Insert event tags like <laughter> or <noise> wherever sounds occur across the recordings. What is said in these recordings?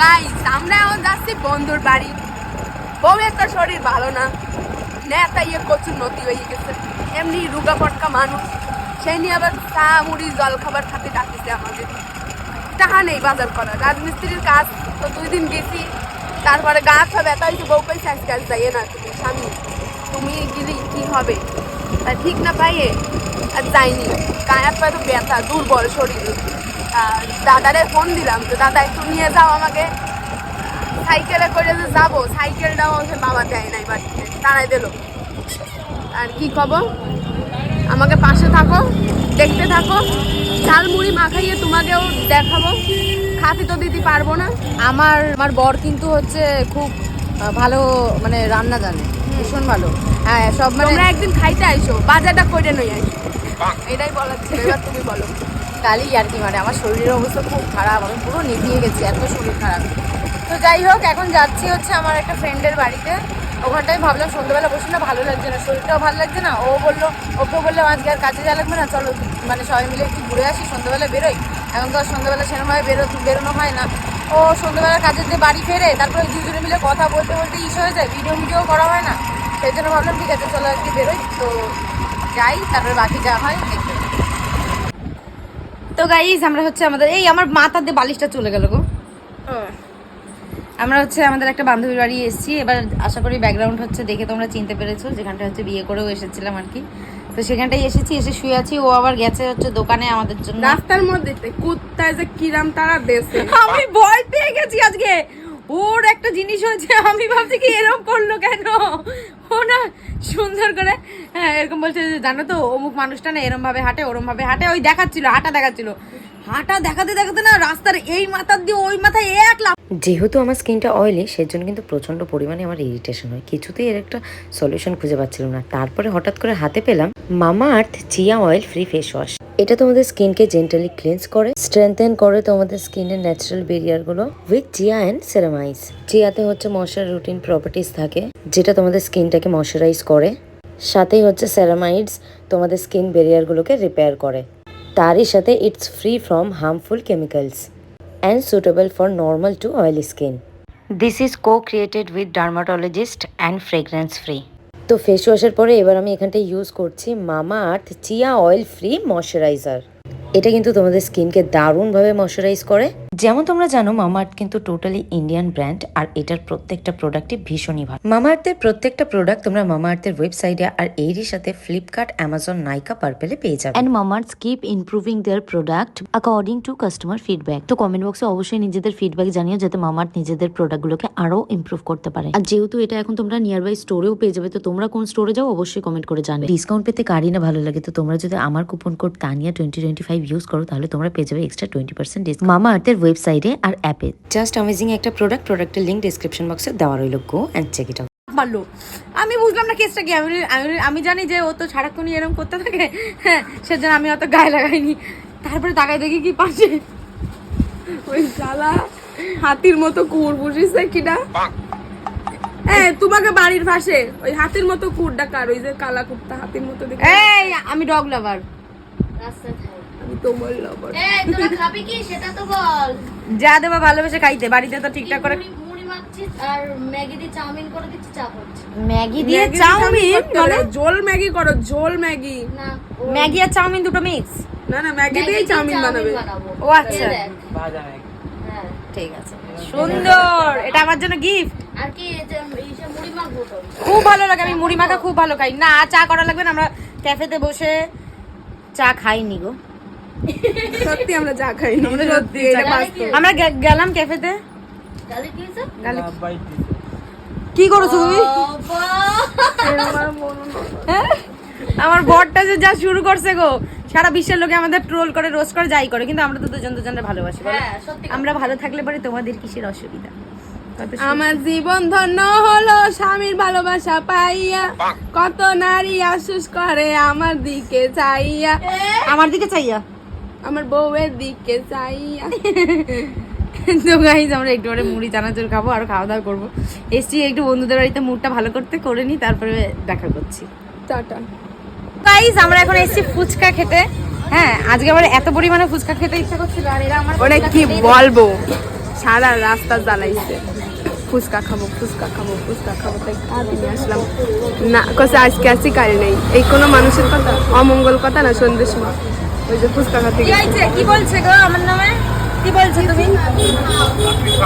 Guys আমরা এখন যাচ্ছি বন্ধুর বাড়ি। বউ একটা শরীর ভালো না। নেতা ইয়ে কচুর নতি হয়ে গেছে। এমনি রুগা পটকা মানুষ। সেই নিয়ে আবার চা, মুড়ি জল খাবার খাতে ডাকিছে আমাদের টাকা নেই বাজার করা রাজমিস্ত্রির কাজ তো দুই দিন গেছি। তারপরে গা হাত ব্যথা হয়েছে, বউ পয়সা আজকাল যাইয়ে না তুমি, স্বামী। তুমি গেলি কি হবে? তা ঠিক না পাইয়ে, আর যাইনি। গায়ে হাত পায়ে তো ব্যথা, দুর্বল শরীর। দাদারে ফোন দিলাম তো দাদা একটু নিয়ে যাও আমাকে। সাইকেলে করে যে যাব সাইকেলটাও সে বাবা দেয় নাই বাড়িতে তারাই দিল। আর কি কব আমাকে পাশে থাকো দেখতে থাকো। ঝাল মুড়ি মাখাইয়ে তোমাকেও দেখাবো। খাতি তো দিতে পারব না। আমার আমার বর কিন্তু হচ্ছে খুব ভালো মানে রান্না জানে ভীষণ ভালো। হ্যাঁ সব মানে একদিন খাইতে আইসো বাজারটা করে নই আইসো। এটাই বলার ছিল এবার তুমি বলো। কালি আর কি মানে আমার শরীরের অবস্থা খুব খারাপ, আমি পুরো নিভিয়ে গেছি, এত শরীর খারাপ। তো যাই হোক, এখন যাচ্ছি হচ্ছে আমার একটা ফ্রেন্ডের বাড়িতে। ওখানটায় ভাবলাম সন্ধ্যাবেলা বসে না, ভালো লাগছে না, শরীরটাও ভালো লাগছে না। ও বলল ওকে বলল আজকে আর কাজে যা লাগবে না, চলো মানে সবাই মিলে একটু ঘুরে আসি, সন্ধ্যাবেলা বেরোই। এখন তো আর সন্ধ্যাবেলা সেরকমভাবে বেরো, বেরোনো হয় না। ও সন্ধ্যাবেলা কাজের দিয়ে বাড়ি ফেরে, তারপরে দুজনে মিলে কথা বলতে বলতে ইস হয়ে যায় ভিডিও ভিডিও করা হয় না। সেই জন্য ভাবলাম, ঠিক আছে, চলো আজকে বেরোই। তো যাই, তারপরে বাকি যা হয় দেখবে তো গাইজ আমরা হচ্ছে আমাদের এই আমার মাথার দিয়ে বালিশটা চলে গেল গো। আমরা হচ্ছে আমাদের একটা বান্ধবীর বাড়ি এসেছি এবার আশা করি ব্যাকগ্রাউন্ড হচ্ছে দেখে তোমরা চিনতে পেরেছ যেখানটা হচ্ছে বিয়ে করেও এসেছিলাম আর কি। তো সেখানটাই এসেছি এসে শুয়ে আছি ও আবার গেছে হচ্ছে দোকানে আমাদের জন্য। রাস্তার মধ্যে কুত্তায় যে কিরাম তারা দেশে। আমি ভয় পেয়ে গেছি আজকে। ওর একটা জিনিস হয়েছে, আমি ভাবছি কি এরকম করল কেন? ও না, সুন্দর করে হ্যাঁ এরকম বলছে, জানো তো, অমুক মানুষটা না এরম ভাবে হাঁটে ওরম ভাবে হাঁটে, ওই দেখাচ্ছিল, হাঁটা দেখাচ্ছিল। হাঁটা দেখাতে দেখাতে না রাস্তার এই মাথার দিয়ে, ওই মাথায় এক লাফ যেহেতু আমার স্কিনটা অয়েলি সেই জন্য কিন্তু প্রচণ্ড পরিমাণে আমার ইরিটেশন হয়। কিছুতেই এর একটা সলিউশন খুঁজে পাচ্ছিলাম না। তারপরে হঠাৎ করে হাতে পেলাম Mamaearth chia oil free face wash এটা তোমাদের স্কিনকে জেন্টালি ক্লিনস করে স্ট্রেংথেন করে তোমাদের স্কিনের ন্যাচারাল বেরিয়ারগুলো উইথ জিয়া অ্যান্ড সেরামাইজ জিয়াতে হচ্ছে মশার রুটিন প্রপার্টিস থাকে, যেটা তোমাদের স্কিনটাকে ময়শ্চারাইজ করে। সাথেই হচ্ছে সেরামাইডস তোমাদের স্কিন বেরিয়ারগুলোকে রিপেয়ার করে। তারই সাথে it's free from harmful chemicals and suitable for normal to oily skin This is co-created with dermatologist and fragrance free. তো ফেস ওয়াশের পরে এবার আমি এখানটা ইউজ করছি Mamaearth chia oil free moisturiser এটা কিন্তু তোমাদের স্কিনকে দারুণভাবে ময়শ্চারাইজ করে। যেমন তোমরা জানো মামা আর্থ কিন্তু টোটালি ইন্ডিয়ান ব্র্যান্ড আর এটার প্রত্যেকটা প্রোডাক্টই ভীষণই ভালো। মামা আর্থের প্রত্যেকটা প্রোডাক্ট তোমরা মামা আর্থের ওয়েবসাইটে আর এরই সাথে ফ্লিপকার্ট অ্যামাজন নাইকা পার্পেলে পেয়ে যাবে। And Mamarts keep improving their product according to customer feedback তো কমেন্ট বক্সে অবশ্যই নিজেদের ফিডব্যাক জানিও যাতে মামার্ট নিজেদের প্রোডাক্টগুলোকে আরও ইমপ্রুভ করতে পারে। আর যেহেতু এটা এখন তোমরা নিয়ার বাই স্টোরেও পেয়ে যাবে তো তোমরা কোন স্টোরে যাও অবশ্যই কমেন্ট করে জানাবে ডিসকাউন্ট পেতে কারই না ভালো লাগে তো তোমরা যদি আমার coupon code Tania twenty twenty five use করো তাহলে তোমরা পেয়ে যাবে এক্সট্রা টোয়েন্টি পার্সেন্ট ডিসকাউন্ট মামা আর্থের ওয়েবসাইটে আর অ্যাপে। জাস্ট অ্যামেজিং একটা প্রোডাক্ট প্রোডাক্টের লিঙ্ক ডিসক্রিপশন বক্সে দেওয়া রইল। গো অ্যান্ড চেক ইট পারল। আমি বুঝলাম না কেসটা কি। আমি আমি জানি যে ও তো সারাক্ষণই এরকম করতে থাকে। হ্যাঁ সেজন্য আমি অত গায়ে লাগাইনি। তারপরে তাকাই দেখি কি পাশে। ওই শালা হাতির মতো কুকুর বুঝিস কিনা? হ্যাঁ তোমাকে বাড়ির পাশে। ওই হাতির মতো কুকুর ডাকার ওই যে কালা কুত্তা হাতির মতো দেখে। এই আমি ডগ লাভার আমি তোমার লবণ এই তোরা খাবি কি? সেটা তো বল। যা দেবা ভালোবেসে খাইতে বাড়িতে তো ঠিকঠাক করে মুড়ি- মুড়ি আর ম্যাগি দিয়ে চাউমিন করে দিচ্ছি চা করছি ম্যাগি দিয়ে চাউমিন করতে ঝোল ম্যাগি করো ঝোল ম্যাগি। না ম্যাগি আর চাউমিন দুটো মিক্স। না না ম্যাগি দিয়ে চাউমিন বানাবে। ও আচ্ছা। হ্যাঁ। ঠিক আছে। সুন্দর! এটা আমার জন্য গিফট আর কি খুব ভালো লাগে আমি মুড়ি মাখা খুব ভালো খাই। না চা করা লাগবে না আমরা ক্যাফেতে বসে চা খাইনি গো। সত্যি আমরা চা খাই। আমরা সত্যি এটা বাস্তব। আমরা গেলাম ক্যাফেতে। কি করছ তুমি? আমার হয়। আমার বরটা যে যা শুরু করছে গো সারা বিশ্বের লোকে আমাদের ট্রোল করে রোজ করে যাই করে কিন্তু আমরা তো দুজন দুজনে ভালোবাসি? হ্যাঁ আমরা ভালো থাকলে পরে তোমাদের কিসের অসুবিধা? আমার জীবন ধন্য হলো স্বামীর ভালোবাসা পাইয়া। কত নারী আফসোস করে আমার দিকে চাইয়া। আমার দিকে চাইয়া? আমার বউয়ের দিকে চাইয়া তো গাইজ আমরা একটু পরে মুড়ি চানাচুর খাব আর খাওয়া দাওয়া করব। এসছি একটু বন্ধুদের বাড়িতে মুডটা ভালো করতে করে নি তারপরে দেখা করছি। টাটা। গাইজ আমরা এখন এসছি ফুচকা খেতে। হ্যাঁ আজকে আবার এত পরিমাণে ফুচকা খেতে ইচ্ছা করছিল আর এরা আমার ওটা কি বলব? সারা রাস্তা জ্বালাইছে। ফুচকা খাব ফুচকা খাব ফুচকা খাব তাই আসলাম। না কসে আজকে আসছি কাল নেই। এই কোনো মানুষের কথা? অমঙ্গল কথা না সন্ধ্যের সময় ওই যে ফুচকা খাতে কি বলছে গো আমার নামে? কি বলছো তুমি?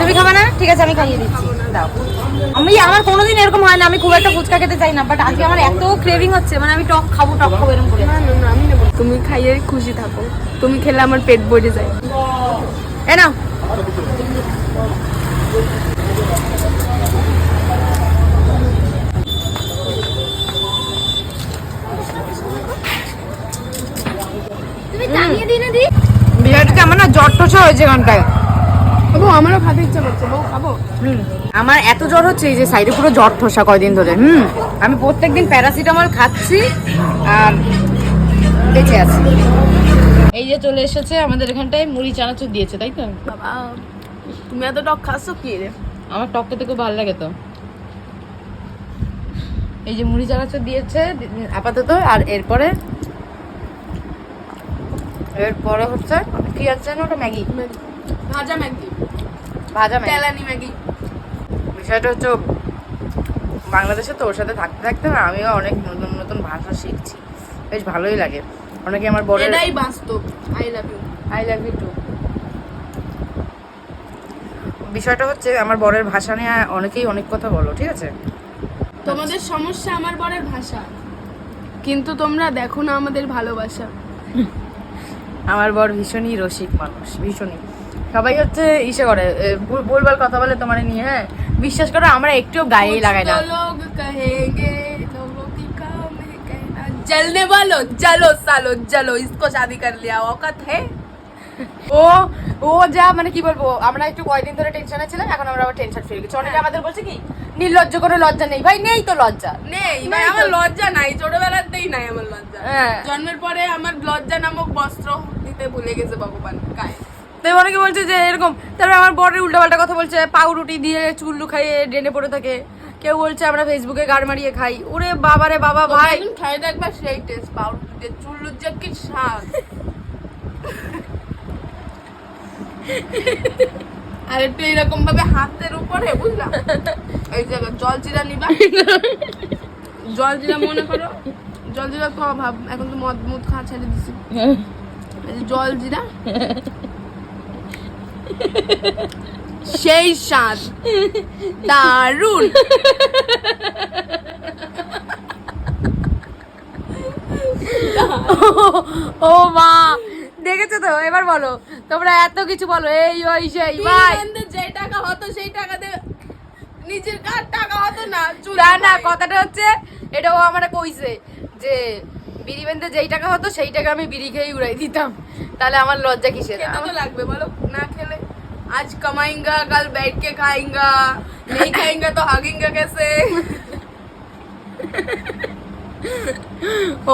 তুমি খাবে না? ঠিক আছে আমি খাইয়ে দিচ্ছি। দাও। আমি আমার কোনোদিন এরকম হয় না আমি খুব একটা ফুচকা খেতে চাই না বাট আজকে আমার এত ক্রেভিং হচ্ছে মানে আমি টক খাব টক খাব এরকম করে। তুমি খাইয়ে খুশি থাকো। তুমি খেলে আমার পেট ভরে যায়। এ নাও। দিনে দি। আমার না জ্বর টসা হয়েছে এখানটায় বউ আমারও খাতে ইচ্ছা করছে বউ খাব? হুম আমার এত জ্বর হচ্ছে এই যে সাইডে পুরো জ্বর ঠসা কয়দিন ধরে হুম? আমি প্রত্যেকদিন প্যারাসিটামল খাচ্ছি আর বেঁচে আছি। এই যে চলে এসেছে আমাদের এখানটায় মুড়ি চানাচুর দিয়েছে তাই তো? বাবা তুমি এত টক খাচ্ছ কি রে? আমার টক খেতে খুব ভালো লাগে তো। এই যে মুড়ি চানাচুর দিয়েছে আপাতত আর এরপরে এরপরে হচ্ছে কি আছে না ওটা ম্যাগি? ম্যাগি। ভাজা ম্যাগি। ভাজা ম্যাগি। তেলানি ম্যাগি। বিষয়টা হচ্ছে বাংলাদেশে তো ওর সাথে থাকতে থাকতে না আমিও অনেক নতুন নতুন ভাষা শিখছি। বেশ ভালোই লাগে। অনেকে আমার বড় এটাই বাস্তব। I love you I love you too বিষয়টা হচ্ছে আমার বরের ভাষা নিয়ে অনেকেই অনেক কথা বলো ঠিক আছে? তোমাদের সমস্যা আমার বরের ভাষা। কিন্তু তোমরা দেখো না আমাদের ভালোবাসা। <laughs> আমার বর ভীষণই রসিক মানুষ ভীষণই সবাই হচ্ছে ইসে করে এ, ভুল- ভুলভাল কথা বলে তোমার নিয়ে হ্যাঁ বিশ্বাস করো আমরা একটুও গায়েই লাগাই না कुछ तो लोग कहेंगे लोगों की काम है कहना जलने वालो जलो सालो जलो इसको शादी कर लिया औकात है ও ও যা মানে কি বলব আমরা একটু কয়দিন ধরে টেনশনে ছিলাম এখন আমরা আবার টেনশন ফিরে গেছি অনেকে আমাদের বলছে কি নির্লজ্জ কোনো লজ্জা নেই। ভাই নেই তো লজ্জা। নেই ভাই আমার লজ্জা নাই ছোটবেলাতেই নাই আমার লজ্জা। হ্যাঁ। জন্মের পরে আমার লজ্জা নামক বস্ত্র দিতে ভুলে গেছে ভগবান গায়ে। তো অনেকে বলছে যে এরকম তারপরে আমার বরের উল্টাপাল্টা কথা বলছে পাউরুটি দিয়ে চুল্লু খাইয়ে ড্রেনে পড়ে থাকে। কেউ বলছে আমরা ফেসবুকে গাড় মারিয়ে খাই। ওরে বাবা রে বাবা ভাই। ভাই খাই দেখবা সেই টেস্ট পাউরুটি দিয়ে চুল্লুর যে কি স্বাদ। আর একটু ভাবে হাতের উপরে এই জল জিরা নিবা। জল জিরা মনে করো, জল জিরা তো অভাব এখন তো মদ মুদ খাওয়া ছেড়ে দিছি। জল জিরা, সেই স্বাদ দারুণ। ও মা দেখেছো তো এবার বলো তোমরা এত কিছু বলো এই ওই সেই ভাই বিরিয়ানিতে যে টাকা হতো সেই টাকা দিয়ে নিজের কার টাকা হতো না চুল না না কথাটা হচ্ছে এটা ও আমারে কইছে যে বিড়ি বেঁধে যেই টাকা হতো সেই টাকা আমি বিড়ি খেয়ে উড়াই দিতাম তাহলে আমার লজ্জা কিসের খেতে তো লাগবে বলো না খেলে आज कमाएंगा कल बैठ के खाएंगा नहीं खाएंगा तो हागेंगा कैसे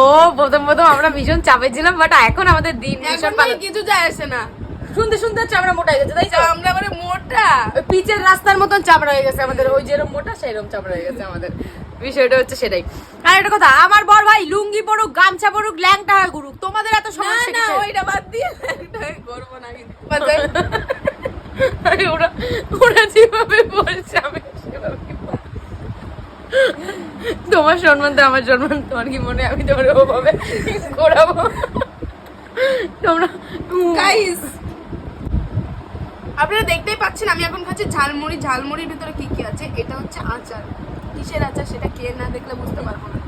ও প্রথম প্রথম আমরা ভীষণ চাপে ছিলাম বাট এখন আমাদের দিন ভীষণ ভালো। কিছু যায় আসে না। শুনতে শুনতে হচ্ছে আমরা মোটা হয়ে গেছে তাই আমরা মানে মোটা। ওই পিচের রাস্তার মতন চাপড়া হয়ে গেছে আমাদের ওই যেরকম মোটা সেরকম চাপড়া হয়ে গেছে আমাদের। বিষয়টা হচ্ছে সেটাই। আর একটা কথা আমার বড় ভাই লুঙ্গি পড়ুক গামছা পড়ুক ল্যাংটা হয় গুরুক তোমাদের এত না সমস্যা না কিসের? ওইটা বাদ দিয়ে এটাই করব না কিন্তু আরে ওরা ওরা যেভাবে বলছে আমি সেভাবেই বলব। তোমার সম্মান তো আমার সম্মান তোমার কি মনে আমি তোমার ওভাবে করাবো তোমরা গাইস আপনারা দেখতেই পাচ্ছেন আমি এখন খাচ্ছি ঝালমুড়ি। ঝালমুড়ির ভিতরে কি কি আছে? এটা হচ্ছে আচার। কিসের আচার সেটা কে না দেখলে বুঝতে পারব না।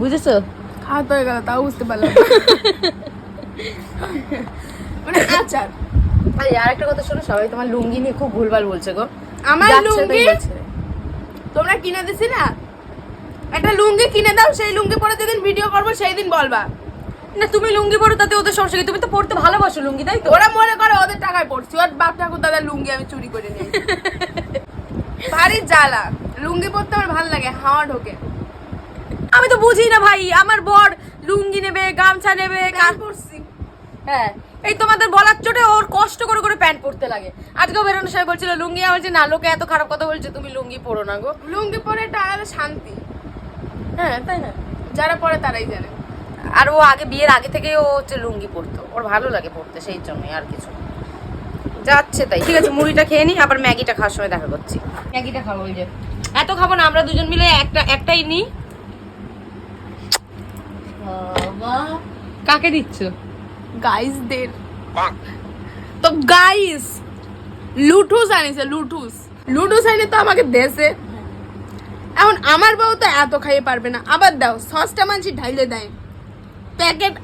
বুঝেছ? খাওয়া তো হয়ে গেল তাও বুঝতে পারলাম। মানে আচার। আরে আর একটা কথা শোনো সবাই তোমার লুঙ্গি নিয়ে খুব ভুলভাল বলছে গো। আমার লুঙ্গি। তোমরা কিনে দিছি না? একটা লুঙ্গি কিনে দাও সেই লুঙ্গি পরে যেদিন ভিডিও করব সেই দিন বলবা। না তুমি লুঙ্গি পরো তাতে ওদের সমস্যা কি? তুমি তো পড়তে ভালোবাসো লুঙ্গি তাই তো? ওরা মনে করে ওদের টাকায় পড়ছি। ওর বাপ ঠাকুর দাদার লুঙ্গি আমি চুরি করে নিই <laughs> ভারী জ্বালা। লুঙ্গি পরতে আমার ভালো লাগে হাওয়া ঢোকে। আমি তো বুঝি না ভাই আমার বর লুঙ্গি নেবে গামছা নেবে হ্যাঁ এই তোমাদের বলার চোটে ওর কষ্ট করে করে প্যান্ট পরতে লাগে। আজকেও বেরোনোর সময় বলছিল লুঙ্গি আমার যে না লোকে এত খারাপ কথা বলছে তুমি লুঙ্গি পরো না গো। লুঙ্গি পরে একটা আলাদা শান্তি। হ্যাঁ তাই না? যারা পরে তারাই জানে। আর ও আগে বিয়ের আগে থেকে ও হচ্ছে লুঙ্গি পরতো। ওর ভালো লাগে পরতে সেই জন্যই আর কিছু। যাচ্ছে তাই। ঠিক আছে মুড়িটা খেয়ে নি আবার ম্যাগিটা খাওয়ার সময় দেখা করছি। ম্যাগিটা খাব ওই যে। এত খাব না আমরা দুজন মিলে একটা একটাই নিই কাকে দিচ্ছ? গাইসদের। তো গাইস লুটুস আনিছে লুটুস লুটুস আনি তো আমাকে দেশে এখন আমার বউ তো এত খাইয়ে পারবে না। আবার দাও সসটা মানছি ঢাইলে দেয়। প্যাকেট।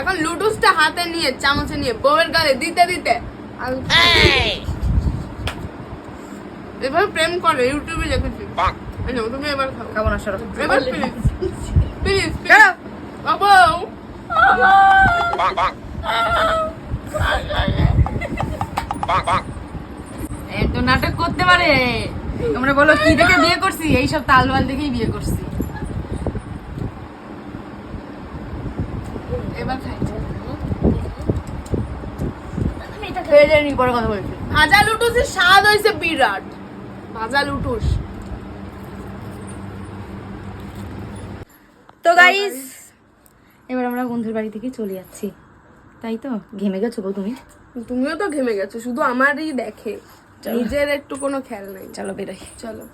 এখন লুটুসটা হাতে নিয়ে চামচে নিয়ে বউয়ের গালে দিতে দিতে। এবার প্রেম করে ইউটিউবে দেখেছি নাও, তুমি এবার খাও। খাব না সরো। এবার প্লিজ প্লিজ বউ এত নাটক করতে পারে। তোমরা বলো কি দেখে বিয়ে করছি? এইসব তালবাল দেখেই বিয়ে করছি। এবার খাই। খেয়ে পরে কথা বলছি। ভাজা লুটুসের স্বাদ হয়েছে বিরাট। ভাজা লুটুস। তো গাইস এবার আমরা বন্ধুর বাড়ি থেকে চলে যাচ্ছি। তাই তো? ঘেমে গেছো গো তুমি? তুমিও তো ঘেমে গেছো শুধু আমারই দেখে। নিজের একটু কোনো খেয়াল নাই। চলো বেরোই। চলো।